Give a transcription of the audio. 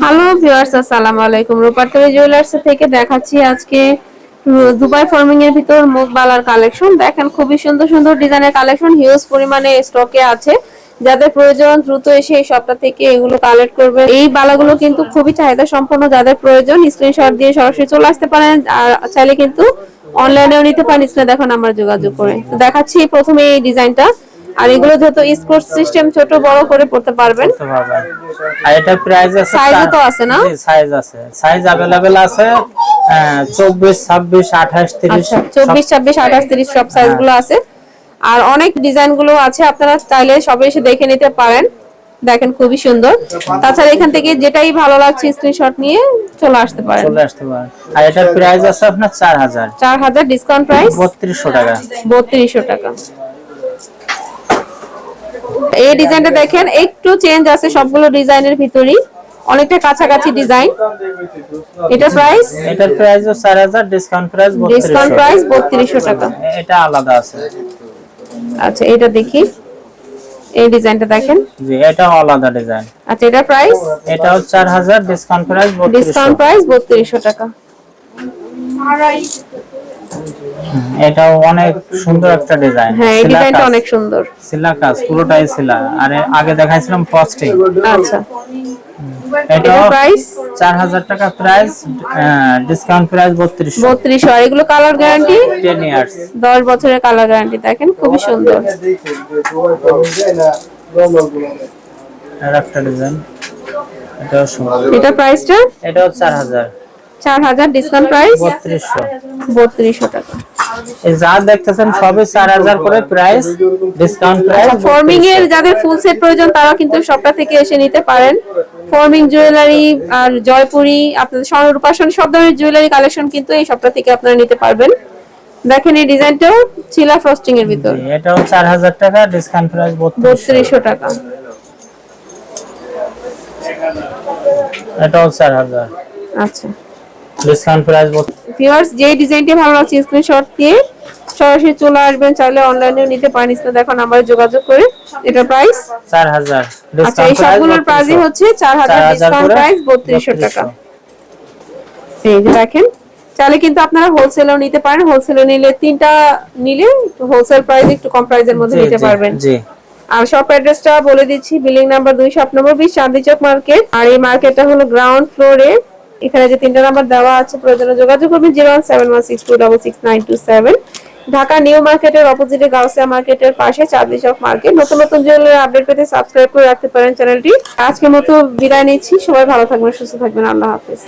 Hello viewers আসসালামু আলাইকুম। Jewellers থেকে দেখাচ্ছি আজকে দুবাই এর ভিতর কালেকশন দেখেন, খুবই সুন্দর সুন্দর ডিজাইনের কালেকশন হিউজ পরিমাণে স্টকে আছে। যাদের প্রয়োজন, দ্রুত এসে এই থেকে এগুলো কালেক্ট করবে। এই বালাগুলো কিন্তু খুবই চাহিদা সম্পন্ন যাদের প্রয়োজন স্ক্রিনশট দিয়ে সরাসরি চলে আসতে পারেন। আর চাইলে কিন্তু অনলাইনেও নিতে পারেন। স্ক্রিনে দেখো নাম্বার যোগাযোগ করে। দেখাচ্ছি প্রথমে এই ডিজাইনটা আর এগুলো যেহেতু স্পোর্টস সিস্টেম ছোট বড় করে পড়তে পারবেন করতে পারবেন আর এটার প্রাইস আছে Size ও চার- তো আছে না? জি সাইজ আছে সাইজ अवेलेबल আছে চব্বিশ ছাব্বিশ আঠাশ তিরিশ আচ্ছা চব্বিশ ছাব্বিশ আঠাশ তিরিশ সব সাইজ গুলো আছে আর অনেক ডিজাইন গুলো আছে আপনারা চাইলে সবে এসে দেখে নিতে পারেন দেখেন খুবই সুন্দর তাছাড়া এখান থেকে যেটাই ভালো লাগছে স্ক্রিনশট নিয়ে চলে আসতে পারেন চলে আসতে পারেন আর এটার প্রাইস আছে আপনার চার হাজার চার হাজার ডিসকাউন্ট প্রাইস বত্রিশশো টাকা বত্রিশশো টাকা এই ডিজাইনটা দেখেন একটু চেঞ্জ আছে সবগুলো ডিজাইনের ভিতরই অনেকটা কাছাকাছি ডিজাইন। এটা প্রাইস এটার প্রাইস চার হাজার ডিসকাউন্ট প্রাইস ডিসকাউন্ট প্রাইস বত্রিশশো টাকা। এটা আলাদা আছে। আচ্ছা এটা দেখি। এই ডিজাইনটা দেখেন। জি এটাও আলাদা ডিজাইন। আচ্ছা এটা প্রাইস এটাও চার হাজার ডিসকাউন্ট প্রাইস বত্রিশশো। ডিসকাউন্ট প্রাইস বত্রিশশো টাকা। এটাও অনেক সুন্দর একটা ডিজাইন হ্যাঁ এই ডিজাইনটা অনেক সুন্দর। সিলা কাজ পুরোটাই সিলা। আর আগে দেখাইছিলাম পস্টিং আচ্ছা। এটা প্রাইস চার হাজার টাকা প্রাইস ডিসকাউন্ট প্রাইস বত্রিশশো। বত্রিশশো। আর এগুলো কালার গ্যারান্টি টেন ইয়ার্স দশ বছরের কালার গ্যারান্টি দেখেন খুবই সুন্দর। আর একটা ডিজাইন এটাও সুন্দর। এটা প্রাইসটা চার হাজার। চার হাজার ডিসকাউন্ট প্রাইস বত্রিশশো টাকা। এই যা দেখতেছেন সবই চার হাজার করে প্রাইস ডিসকাউন্ট প্রাইস ফর্মিং এর যাদের ফুল সেট প্রয়োজন তারা কিন্তু সবটা থেকে এসে নিতে পারেন। ফর্মিং জুয়েলারি আর জয়পুরি আপনাদের স্বর্ণরূপাসন সব ধরনের জুয়েলারি কালেকশন কিন্তু এই সপ্তাহ থেকে আপনারা নিতে পারবেন। দেখেন এই ডিজাইনটাও চিলা ফ্রস্টিং এর ভিতর। এটাও চার হাজার টাকা ডিসকাউন্ট প্রাইস বত্রিশশো। বত্রিশশো টাকা। এটাও চার হাজার আচ্ছা। ডিসকাউন্ট প্রাইস ভিউয়ার্স যে ডিজাইনটি ভালো লাগছে স্ক্রিনশট দিয়ে সরাসরি চলে আসবেন চাইলে অনলাইনেও নিতে পারেন। স্ক্রিনে দেখো নাম্বারে যোগাযোগ করে এটা প্রাইস চার হাজার। আচ্ছা এই সবগুলোর প্রাইসই হচ্ছে চার হাজার ডিসকাউন্ট প্রাইস বত্রিশশো টাকা। এই যে দেখেন চাইলে কিন্তু আপনারা হোলসেলও নিতে পারেন। হোলসেলে নিলে তিনটা নিলে হোলসেল প্রাইস একটু কম প্রাইসের মধ্যে নিতে পারবেন। জি। আর শপ অ্যাড্রেসটা বলে দিচ্ছি বিল্ডিং নাম্বার দুই শপ নম্বর বিশ মার্কেট আর এই মার্কেটটা হলো গ্রাউন্ড ফ্লোরে এখানে যে তিনটা নাম্বার দেওয়া আছে, প্রয়োজনে যোগাযোগ করবেন zero one seven one six two double six nine two seven Dhaka new মার্কেটের অপোজিটে গাউসিয়া মার্কেটের পাশে চাঁদনি চক মার্কেট। নতুন নতুন জুয়েলারি আপডেট পেতে সাবস্ক্রাইব করে রাখতে পারেন চ্যানেলটি আজকের মতো বিদায় নিচ্ছি, সবাই ভালো থাকবেন, সুস্থ থাকবেন, আল্লাহ হাফেজ।